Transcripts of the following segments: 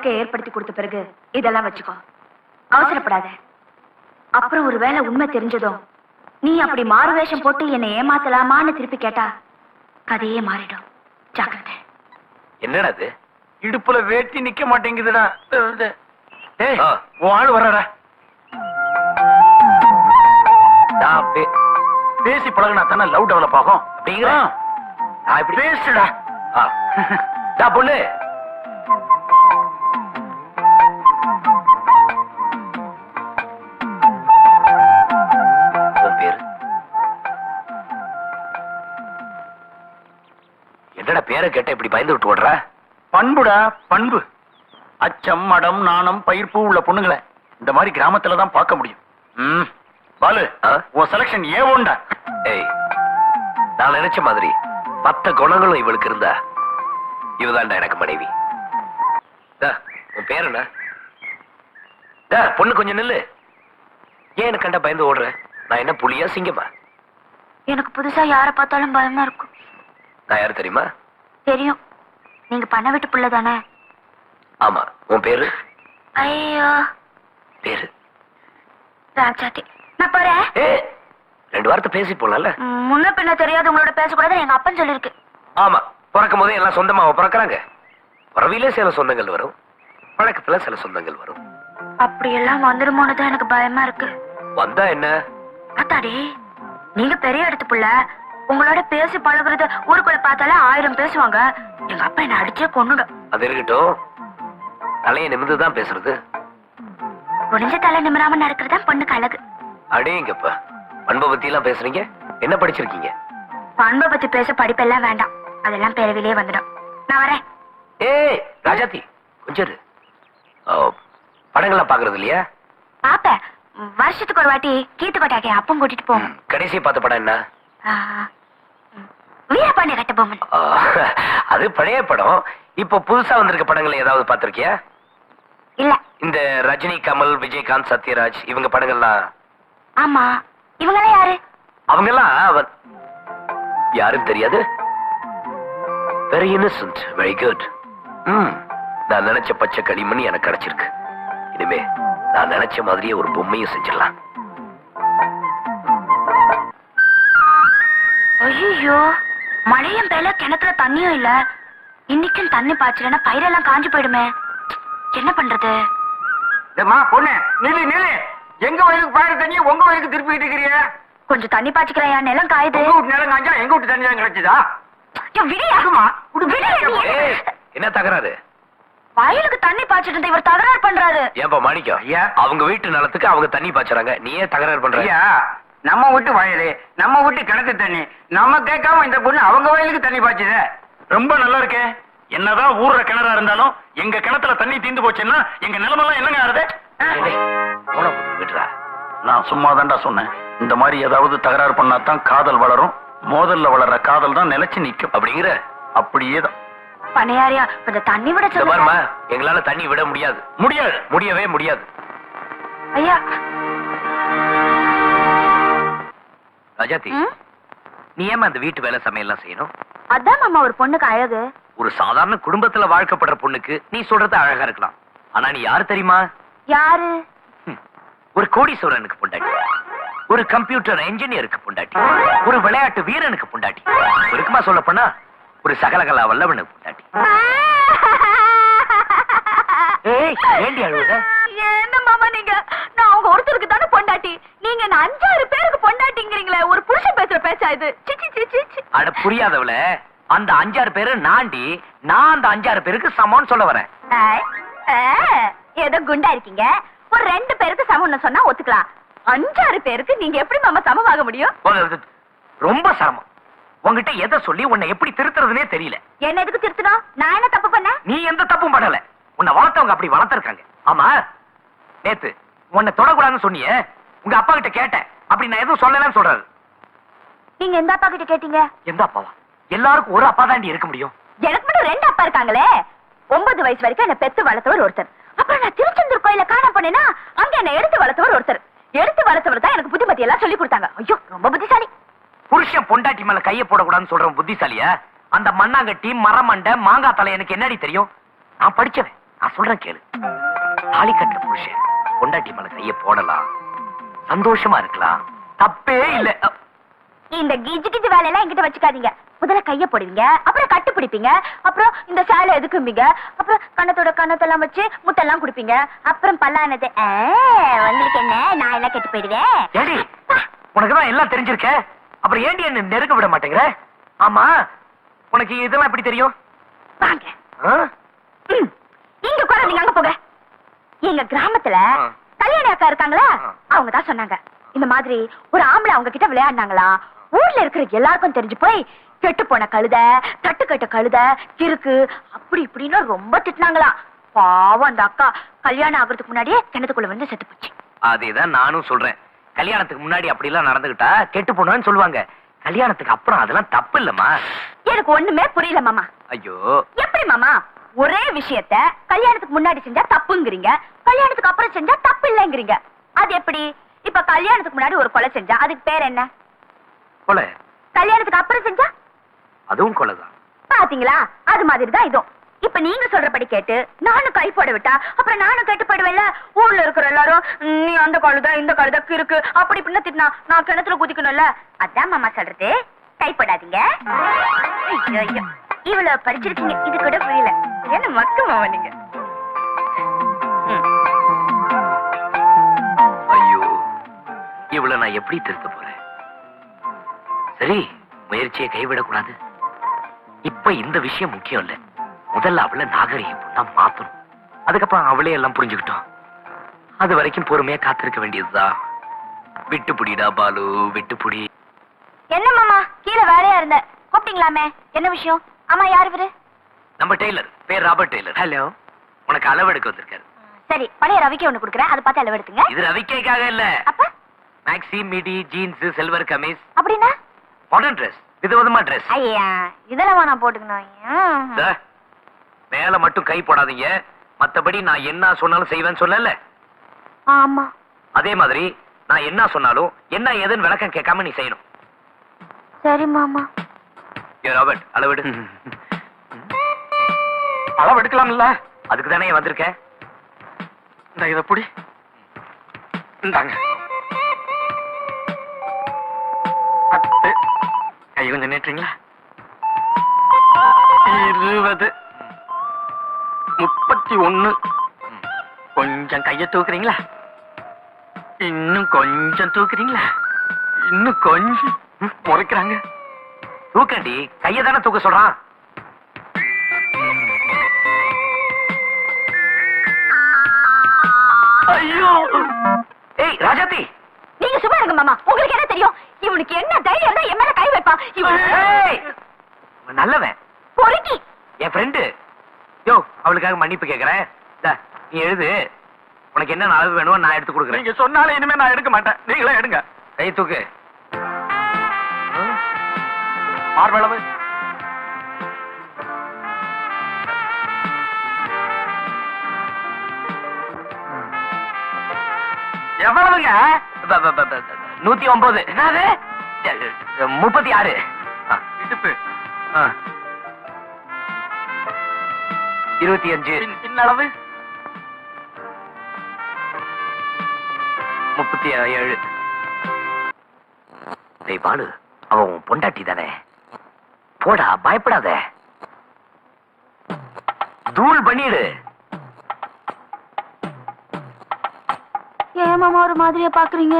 வாழ்க்கையை ஏற்படுத்தி கொடுத்த பிறகு இதெல்லாம் வச்சுக்கோ. அவசரப்படாத. அப்புறம் ஒருவேளை உண்மை தெரிஞ்சதும் நீ அப்படி மாறு வேஷம் போட்டு என்னை ஏமாத்தலாமான்னு திருப்பி கேட்டா கதையே மாறிடும். ஜாக்கிரதை. என்னடா அது இடுப்புல வேட்டி நிக்க மாட்டேங்குதுடா. ஏய். உன் ஆள் வர்றடா நான் பேசி பழகுனா தானே லவ் டெவலப் ஆகும்? அப்படிங்கிற? ஆ. நான் இப்படி பேசுடா. ஆ. டா பொண்ணு. பேரை கேட்ட இப்படி பயந்து விட்டு ஓடுற? பண்புடா பண்பு. அச்சம் மடம் நாணம் பயிர்ப்பு உள்ள பொண்ணுங்களை இந்த மாதிரி கிராமத்துல தான் பார்க்க முடியும். ம். பாலு? உன் செலக்ஷன் ஏ ஒண்டா ஏய் நான் நினைச்ச மாதிரி மத்த குணங்களும் இவளுக்கு இருந்தா இவதான்டா எனக்கு மனைவி. டா, உன் பேர் என்ன? டா, பொண்ணு கொஞ்சம் நில்லு. ஏன் எனக்கு கண்ட பயந்து ஓடுற? நான் என்ன புலியா சிங்கமா? எனக்கு புதுசா யாரை பார்த்தாலும் பயமா இருக்கும். நான் யாரு தெரியுமா? தெரியும். நீங்க பண்ண விட்டு புள்ள தானே? ஆமா. உன் பேரு? ஐயோ. பேரு. ராஜாத்தி நான் போறேன். ரெண்டு வார்த்தை பேசி போலாம்ல? முன்ன பின்ன தெரியாது உங்களோட பேசக்கூடாதுன்னு எங்க அப்பன் சொல்லிருக்கு ஆமா. பிறக்கும் போதே எல்லாம் சொந்தமாவ பிறக்கறாங்க. பிறவிலே சில சொந்தங்கள் வரும். பழக்கத்துல சில சொந்தங்கள் வரும். அப்படி எல்லாம் வந்துருமோன்னு தான் எனக்கு பயமா இருக்கு. வந்தா என்ன? அத்தாடி நீங்க பெரிய இடத்து புள்ள. உங்களோட பேசி பழகுறது ஊருக்குள்ள பார்த்தாலே ஆயிரம் பேசுவாங்க. எங்க அப்பா என்ன அடிச்சே கொன்னுடும். அது இருக்கட்டும். தலையை நிமிர்ந்து தான் பேசுறது. குனிஞ்ச தலை நிமிராம நடக்கிறது பொண்ணுக்கு அழகு. அடேங்கப்பா பண்பை பத்தி எல்லாம் பேசுறீங்க? என்ன படிச்சிருக்கீங்க? பண்பை பத்தி பேச படிப்பெல்லாம் வேண்டாம். அதெல்லாம் பிறவிலே வந்துடும். நான் வரேன். ஏய் ராஜாத்தி கொஞ்சம் படங்கள்லாம் பாக்குறது இல்லையா? பாப்பேன் வருஷத்துக்கு ஒரு வாட்டி கீத்துக்கோட்டாக்கே அப்பம் கூட்டிட்டு போவோம். கடைசி பார்த்த படம் என்ன. வீரபாண்டிய கட்ட பொம்மன் ஆ, அது பழைய படம். இப்போ புதுசா வந்திருக்க படங்கள் ஏதாவது பார்த்திருக்கியா? இல்ல. இந்த ரஜினி கமல் விஜயகாந்த் சத்யராஜ் இவங்க படங்கள்லாம். ஆமா. இவங்கெல்லாம் யாரு? அவங்கெல்லாம் யாரும் தெரியாது. வெரி இன்னசென்ட் வெரி குட் ம் நான் நினைச்ச பச்சை களிமண் எனக்கு கிடைச்சிருக்கு. இனிமே நான் நினைச்ச மாதிரியே ஒரு பொம்மையும் செஞ்சிடலாம். ஐயோ மழையும் பெய்யல கிணத்துல தண்ணியும் இல்ல. இன்னைக்கும் தண்ணி பாய்ச்சலன்னா பயிரெல்லாம் காஞ்சு போயிடுமே. என்ன பண்றது? ஏம்மா பொண்ணு நில்லு நில்லு. எங்க வயலுக்கு பாரு தண்ணி உங்க வயலுக்கு திருப்பிட்டு இருக்கிறீங்க கொஞ்சம் தண்ணி பாய்ச்சிக்கிறேன் நிலம் காயுது. உங்க வீட்டு நிலம் காஞ்சா எங்க வீட்டு தண்ணி தான் கிடைச்சதா? ஐயோ, விடியா? விடியா நீ? ஏய். என்ன தகராறு? வயலுக்கு தண்ணி பாய்ச்சிட்டு இவர் தகராறு பண்றாரு. ஏன்பா மாணிக்கம்? ஐயா. அவங்க வீட்டு நிலத்துக்கு அவங்க தண்ணி பாய்ச்சறாங்க. நீ ஏன் தகராறு பண்ற. ஐயா. நம்ம வீட்டு வயலு நம்ம வீட்டு கிணத்து தண்ணி. நம்ம கேட்காம இந்த பொண்ணு அவங்க வயலுக்கு தண்ணி பாய்ச்சுதே. ரொம்ப நல்லா இருக்கே. என்னதான் ஊர்ற கிணறா இருந்தாலும் எங்க கிணத்துல தண்ணி தீந்து போச்சுன்னா எங்க நிலமெல்லாம் என்னங்க ஆறுது? நான் சும்மா தான்டா சொன்னேன். இந்த மாதிரி ஏதாவது தகராறு பண்ணா தான் காதல் வளரும். மோதல்ல வளர்ற காதல் தான் நிலைச்சு நிக்கும். அப்படிங்கிற அப்படியே தான் பனையாரியா கொஞ்சம் தண்ணி விட சொல்லுங்க. எங்களால தண்ணி விட முடியாது. முடியாது. முடியவே முடியாது. ஐயா ராஜாத்தி? நீ ஏமா அந்த வீட்டு வேலை சமையல்லாம் செய்யணும்? அதான் மாமா ஒரு பொண்ணுக்கு அழகு. ஒரு சாதாரண குடும்பத்துல வாழ்க்கப்படுற பொண்ணுக்கு நீ சொல்றது அழகா இருக்கலாம். ஆனா நீ யாரு தெரியுமா? யாரு? ஒரு கோடீஸ்வரனுக்கு பொண்டாட்டி. ஒரு கம்ப்யூட்டர் என்ஜினியருக்கு பொண்டாட்டி. ஒரு விளையாட்டு வீரனுக்கு பொண்டாட்டி. இருக்குமா சொல்ல போனா ஒரு சகலகலா வல்லவனுக்கு பொண்டாட்டி. ஏய் ஏண்டி அழுவுற? என்ன மாமா நீங்க? நான் அவங்க ஒருத்தருக்கு தானே பொண்டாட்டி. நீங்க என்ன அஞ்சாறு பேருக்கு பொண்டாட்டிங்கிறீங்களே ஒரு புருஷன் பேசுற பேச்சா இது? சி, சி, சி, சி, சி. அட புரியாதவள. அந்த அஞ்சாறு பேரு நாண்டி நான் அந்த அஞ்சாறு பேருக்கு சமம்னு சொல்ல வரேன். ஆய், ஆ, ஏதோ குண்டா இருக்கீங்க. ஒரு ரெண்டு பேருக்கு சமம்னு சொன்னா ஒத்துக்கலாம். அஞ்சாறு பேருக்கு நீங்க எப்படி மாமா சமமாக முடியும்? ரொம்ப சிரமம். உன்கிட்ட எதை சொல்லி உன்னை எப்படி திருத்துறதுனே தெரியல. என்ன எதுக்கு திருத்தணும்? நான் என்ன தப்பு பண்ண நீ எந்த தப்பும் பண்ணல. உன்னை வளர்த்தவங்க அப்படி வளர்த்திருக்காங்க. ஆமா? நேத்து உன்னை தொடக்கூடாதுன்னு சொன்னியே. உங்க அப்பா கிட்ட கேட்டேன். அப்படி நான் எதுவும் சொல்லலன்னு சொல்றாரு. நீங்க எந்த அப்பா கிட்ட கேட்டீங்க? எந்த அப்பாவா? எல்லாருக்கும் ஒரு அப்பா தாண்டி இருக்க முடியும். எனக்கு மட்டும் ரெண்டு அப்பா இருக்காங்களே. ஒன்பது வயசு வரைக்கும் என்ன பெத்து வளர்த்தவர் ஒருத்தர். அப்புறம் நான் திருச்செந்தூர் கோயில காண போனேன்னா அங்க என்ன எடுத்து வளர்த்தவர் ஒருத்தர். எடுத்து வளர்த்தவர் தான் எனக்கு புத்திமதி எல்லாம் சொல்லி கொடுத்தாங்க. ஐயோ ரொம்ப புத்திசாலி. புருஷன் பொண்டாட்டி மேல கைய போடக்கூடாதுன்னு சொல்றவன் புத்திசாலியா அந்த மண்ணாங்கட்டி மரமண்டை மாங்காய் தலை எனக்கு என்னடி தெரியும்? நான் படிச்சவன். நான் சொல்றேன் கேளு. தாலி கட்ட புருஷன். பொண்டாட்டி மேல கைய போடலாம். சந்தோஷமா இருக்கலாம். தப்பே இல்ல. இந்த கிஜி கிஜி வேலையெல்லாம் என்கிட்ட வச்சுக்காதீங்க. முதல்ல கைய போடுவீங்க அப்புறம் கட்டு பிடிப்பீங்க அப்புறம் இந்த சேலை எதுக்கும்பீங்க அப்புறம் கண்ணத்தோட கண்ணத்தெல்லாம் வச்சு முத்தெல்லாம் குடுப்பீங்க அப்புறம் பல்லானது உங்களுக்கு என்ன? நான் எல்லாம் கெட்டு போயிடுவேன். உனக்கு தான் எல்லாம் தெரிஞ்சிருக்க? அப்புறம் ஏண்டி என்ன நெருங்க விட மாட்டேங்கிற? ஆமா உனக்கு இதெல்லாம் எப்படி தெரியும்? வாங்க. இங்க நீங்க அங்க போங்க. எங்க கிராமத்துல. கல்யாணி அக்கா இருக்காங்களா. அவங்க தான் சொன்னாங்க. இந்த மாதிரி ஒரு ஆம்பளை அவங்க கிட்ட விளையாடினாங்களா? ஊர்ல இருக்கிற எல்லாருக்கும் தெரிஞ்சு போய் கெட்டு போன கழுத தட்டு கட்ட கழுத கிறுக்கு அப்படி இப்படின்னு ரொம்ப திட்டினாங்களா. பாவம் அந்த அக்கா. கல்யாணம் ஆகுறதுக்கு முன்னாடியே கிணத்துக்குள்ள வந்து செத்து போச்சு. அதேதான் நானும் சொல்றேன். கல்யாணத்துக்கு முன்னாடி அப்படி எல்லாம் நடந்துகிட்டா கெட்டு போனோன்னு சொல்லுவாங்க. கல்யாணத்துக்கு அப்புறம் அதெல்லாம் தப்பு இல்லம்மா. எனக்கு ஒண்ணுமே புரியல மாமா. ஐயோ. எப்படி மாமா? ஒரே விஷயத்த கல்யாணத்துக்கு முன்னாடி செஞ்சா தப்புங்கிறீங்க கல்யாணத்துக்கு அப்புறம் செஞ்சா தப்பு இல்லைங்கிறீங்க அது எப்படி? இப்ப கல்யாணத்துக்கு முன்னாடி ஒரு கொலை செஞ்சா அதுக்கு பேர் என்ன? கொலை. கல்யாணத்துக்கு அப்புறம் செஞ்சா? அதுவும் கொலைதான். பாத்தீங்களா? அது மாதிரி தான் இதுவும். இப்ப நீங்க சொல்றபடி கேட்டு நானும் கை போட விட்டா அப்புறம் நானும் கெட்டு போயிடுவேன்ல ஊர்ல இருக்கிற எல்லாரும் "ம், நீ அந்த கழுத இந்த கழுத கிறுக்கு அப்படி இப்படின்னு திட்டினா நான் கிணத்துல குதிக்கணும்ல? அதான் மாமா சொல்றது. கை போடாதீங்க. ஐயோ ஐயோ இவ்வளவு படிச்சிருக்கீங்க இது கூட புரியல. என்ன மக்கு மாமா நீங்க. ஐயோ இவ்வளவு நான் எப்படி திருத்த போறேன்? சரி முயற்சியை கைவிடக்கூடாது. இப்ப இந்த விஷயம் முக்கியம் இல்ல. முதல்ல அவளை நாகரிக பொண்ணா மாத்தணும். அதுக்கப்புறம் அவளே எல்லாம் புரிஞ்சுக்கிட்டோம். அது வரைக்கும் பொறுமையா காத்திருக்க வேண்டியதுதான். விட்டு புடிடா பாலு விட்டு புடி. என்ன மாமா கீழே வேலையா இருந்த? கூப்பிட்டீங்களாமே? என்ன விஷயம்? ஆமா யார் இவரு? நம்ம டெய்லர் பேர் ராபர்ட் டெய்லர். ஹலோ உனக்கு அளவெடுக்க வந்திருக்காரு. சரி பழைய ரவிக்கு ஒண்ணு கொடுக்குறேன். அதை பார்த்து அளவு எடுத்துங்க. இது ரவிக்கைக்காக இல்ல. அப்ப? Maxi midi jeans salwar kameez அப்படின்னா? மாடர்ன் ட்ரெஸ் விதவிதமா ட்ரெஸ் ஐயா இதெல்லாம் நான் போட்டுக்கணும் மேல மட்டும் கை போடாதீங்க. மத்தபடி நான் என்ன சொன்னாலும் செய்வேன்னு சொல்லல. ஆமா. அதே மாதிரி நான் என்ன சொன்னாலும் என்ன ஏதுன்னு விளக்கம் கேட்காம நீ செய்யணும். சரி மாமா. ராபர்ட் அளவிடு அளவு எடுக்கலாம்ல. அதுக்கு தானே வந்திருக்கேன். இந்த இத புடி. இந்தாங்க. பத்து. கை கொஞ்சம் நீட்டுறீங்களா இருபது. முப்பத்தி ஒன்னு. கொஞ்சம் கைய தூக்குறீங்களா? இன்னும் கொஞ்சம் தூக்குறீங்களா? இன்னும் கொஞ்சம். முறைக்கிறாங்க. தூக்கண்டி. கையை தானே தூக்க சொல்றான். ஐயோ. ஏய் ராஜாத்தி. நீங்க சும்மா இருங்க மாமா. உங்களுக்கு என்ன தெரியும்? இவனுக்கு என்ன தைரியம் தான் என் மேல கை வைப்பான் இவன் ஏய், இவன் நல்லவன். பொறுக்கி. என் ஃப்ரெண்டு யோ அவளுக்காக மன்னிப்பு கேக்குறேன். இந்தா, நீ எழுது. உனக்கு என்ன அளவு வேணுமோ நான் எடுத்து கொடுக்குறேன். நீங்க சொன்னாலும் இனிமே நான் எடுக்க மாட்டேன். நீங்களே எடுங்க. கை தூக்கு. மார்பளவு. எவ்வளவுங்க? நூத்தி ஒன்பது என்னது? முப்பத்தி ஆறு. இடுப்பு. இருபத்தி அஞ்சு. பின் பின்னளவு? முப்பத்தி ஏழு. டேய் பாலு அவன் உன் பொண்டாட்டி தானே? போடா பயப்படாத. தூள் பண்ணிடு. மாமா ஒரு மாதிரியா பாக்குறீங்க?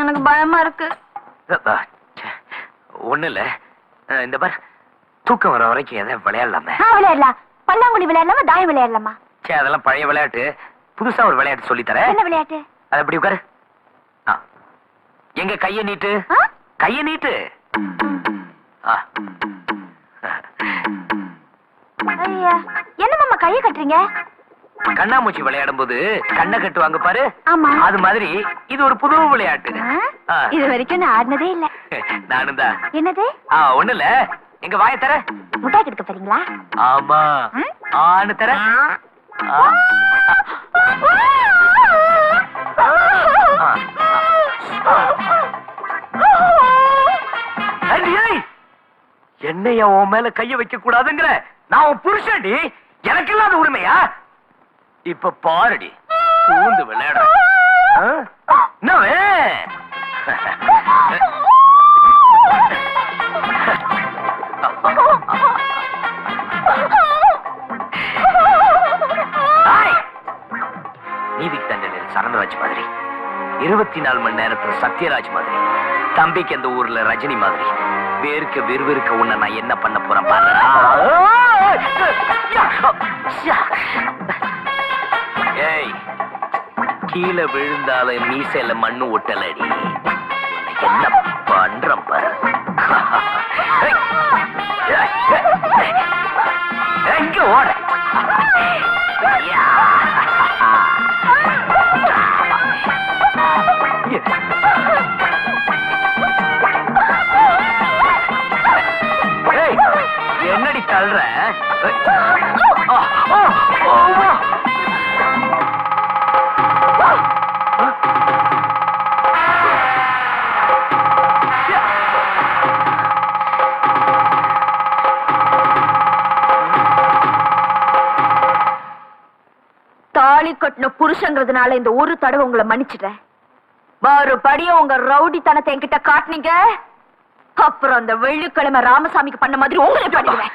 எனக்கு பயமா இருக்கு. ஒண்ணு இல்ல. இந்த பார் தூக்கம் வர வரைக்கும் எதை விளையாடலாமே. விளையாடலாம். பல்லாங்குழி விளையாடலாமா தாயம் விளையாடலாமா? சே அதெல்லாம் பழைய விளையாட்டு. புதுசா ஒரு விளையாட்டு சொல்லி தரேன் என்ன விளையாட்டு? அது அப்படி உட்காரு. எங்க கைய நீட்டு? கைய நீட்டு. என்ன மாமா கைய கட்டுறீங்க? கண்ணாமூச்சி விளையாடும் போது கண்ணை கட்டுவாங்க பாரு. அது மாதிரி இது ஒரு புது விளையாட்டு. இது வரைக்கும் நான் ஆடினதே இல்ல. நானும் தான் என்னது ஒண்ணு இல்ல. எங்க வாய தர. முட்டாய் கெடுக்க போறீங்களா? ஆமா? ஆன்னு தர? என்னைய உன் மேல கைய வைக்க கூடாதுங்கிற நான் உன் புருஷன்டி. எனக்கு இல்லாத உரிமையா? இப்ப பாருடி பூந்து விளையாடுற என்னவே ஆய்! நீதிக்கு தண்டனை சரந்தராஜ் மாதிரி இருபத்தி நாலு மணி நேரத்துல சத்யராஜ் மாதிரி தம்பிக்கு அந்த ஊர்ல ரஜினி மாதிரி வேர்க்க விறுவிறுக்க உன்னை நான் என்ன பண்ண போறேன் பாரு ஏய் கீழே விழுந்தால மீசையில மண்ணு ஒட்டலடி. என்ன பண்றேன் பாரு. ஓட. கட்டின புருஷங்கிறதுனால இந்த ஒரு தடவை உங்களை மன்னிச்சிட்டேன். மறுபடியும் உங்க ரவுடித்தனத்தை என்கிட்ட காட்டுனீங்க. அப்புறம் அந்த வெள்ளிக்கிழமை ராமசாமிக்கு பண்ண மாதிரி உங்களுக்கு பண்ணிடுவேன்